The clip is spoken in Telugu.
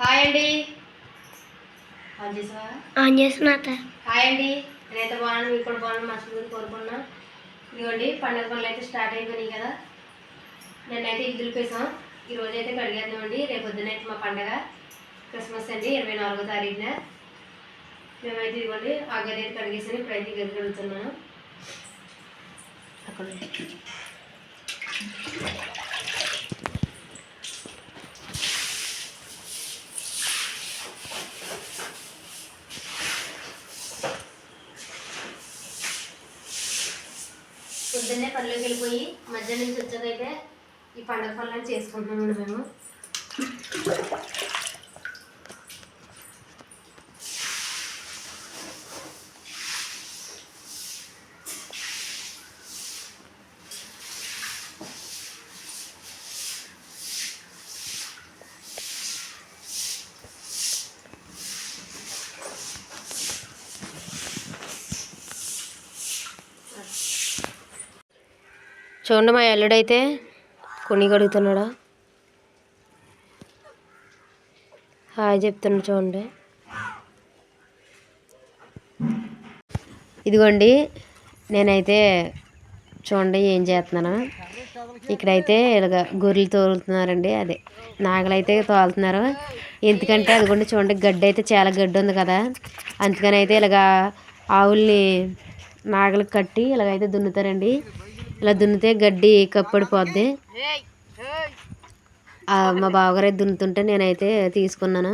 హాయ్ అండి. ఆన్ చేస్తున్నా అత్త. హాయ్ అండి. నేనైతే బాగున్నాను మీకు కూడా బాగున్నాను మనస్ఫూర్తి కోరుకున్నా ఇదిగోండి పండుగ పనులు అయితే స్టార్ట్ అయిపోయినాయి కదా. నిన్నైతే ఇల్లు పేసాం. ఈ రోజు అయితే కడిగేద్దామండి. రేపు పొద్దున అయితే మా పండగ. క్రిస్మస్ అండి ఇరవై నాలుగో తారీఖున. మేమైతే ఇదిగోండి ఆ గది అయితే కడిగేసాను ఇప్పుడైతే గది కడుగుతున్నాను అక్కడ పొద్దున్నే పనిలోకి వెళ్ళిపోయి మధ్యాహ్నం నుంచి వచ్చాకైతే ఈ పండగ పనులను చేసుకుంటున్నాం మేము. చూడండి మా ఎల్లుడైతే కొని కడుగుతున్నాడా హాయ్ చెప్తున్నాడు చూడండి. ఇదిగోండి నేనైతే చూడండి ఏం చేస్తున్నాను. ఇక్కడైతే ఇలాగ గొర్రెలు తోలుతున్నారండి అదే నాగలైతే తోలుతున్నారు. ఎందుకంటే అదిగోండి చూడండి గడ్డి అయితే చాలా గడ్డి ఉంది కదా. అందుకని అయితే ఇలాగ ఆవుల్ని నాగలికి కట్టి ఇలాగైతే దున్నుతారండి. ఇలా దున్నితే గడ్డి కప్పడిపోద్ది ఆ, మా బావగారు దున్నుతుంటే నేనైతే తీసుకున్నాను.